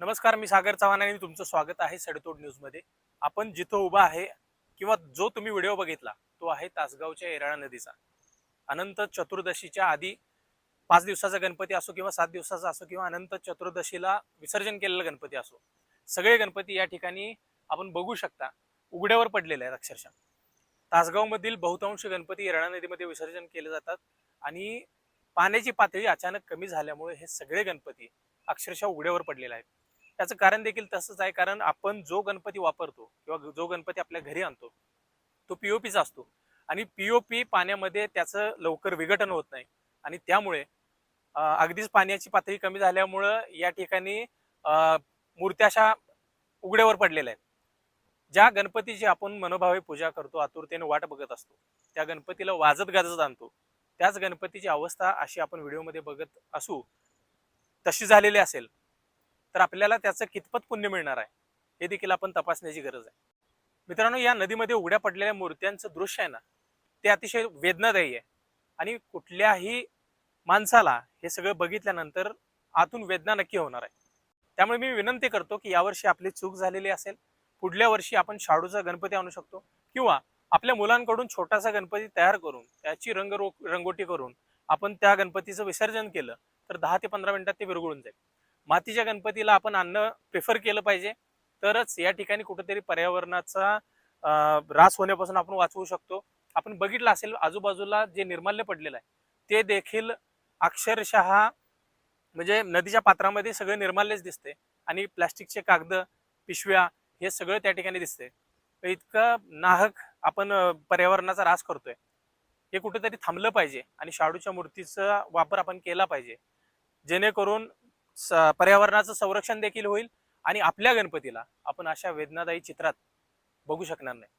नमस्कार मी सागर चव्हाण आणि तुमचं स्वागत आहे सडतोड न्यूजमध्ये आपण जिथं उभा आहे किंवा जो तुम्ही व्हिडिओ बघितला तो आहे तासगावच्या येराळा नदीचा. अनंत चतुर्दशीच्या आधी पाच दिवसाचा गणपती असो किंवा सात दिवसाचा असो किंवा अनंत चतुर्दशीला विसर्जन केलेला गणपती असो सगळे गणपती या ठिकाणी आपण बघू शकता. उघड्यावर पडलेले आहेत अक्षरशः. तासगावमधील बहुतांश गणपती येराळा नदीमध्ये विसर्जन केले जातात आणि पाण्याची पातळी अचानक कमी झाल्यामुळे हे सगळे गणपती अक्षरशः उघड्यावर पडलेले आहेत. त्याचं कारण देखील तसंच आहे. कारण आपण जो गणपती वापरतो किंवा जो गणपती आपल्या घरी आणतो तो पीओपीचा असतो. आणि पीओपी पाण्यामध्ये त्याचं लवकर विघटन होत नाही. आणि त्यामुळे अगदीच पाण्याची पातळी कमी झाल्यामुळं या ठिकाणी अं, उघड्यावर पडलेल्या आहेत. ज्या गणपतीची आपण मनोभावे पूजा करतो आतुरतेने वाट बघत असतो त्या गणपतीला वाजत गाजत आणतो. त्याच गणपतीची अवस्था अशी आपण व्हिडिओमध्ये बघत असू तशी झालेली असेल. तर आपल्याला त्याचं कितपत पुण्य मिळणार आहे हे देखील आपण तपासण्याची गरज आहे. मित्रांनो या नदीमध्ये उघड्या पडलेल्या मूर्त्यांचं दृश्य आहे ना ते अतिशय वेदनादायी आहे. आणि कुठल्याही माणसाला हे सगळं बघितल्यानंतर आतून वेदना नक्की होणार आहे. त्यामुळे मी विनंती करतो की यावर्षी आपली चूक झालेली असेल पुढल्या वर्षी आपण शाडूचा गणपती आणू शकतो किंवा आपल्या मुलांकडून छोटासा गणपती तयार करून त्याची रंग रंगोटी करून आपण त्या गणपतीचं विसर्जन केलं तर दहा ते पंधरा मिनिटात ते विरघळून जाईल. मातीच्या गणपतीला आपण आणणं प्रिफर केलं पाहिजे. तरच या ठिकाणी कुठेतरी पर्यावरणाचा ऱ्हास होण्यापासून आपण वाचवू शकतो. आपण बघितलं असेल आजूबाजूला जे निर्माल्य पडलेलं आहे ते देखील अक्षरशः म्हणजे नदीच्या पात्रामध्ये सगळे निर्माल्यच दिसते. आणि प्लॅस्टिकचे कागद पिशव्या हे सगळं त्या ठिकाणी दिसते. इतकं नाहक आपण पर्यावरणाचा ऱ्हास करतोय. हे कुठेतरी थांबलं पाहिजे आणि शाडूच्या मूर्तीचा वापर आपण केला पाहिजे. जेणेकरून पर्यावरणाचं संरक्षण देखील होईल आणि आपल्या गणपतीला आपण अशा वेदनादायी चित्रात बघू शकणार नाही.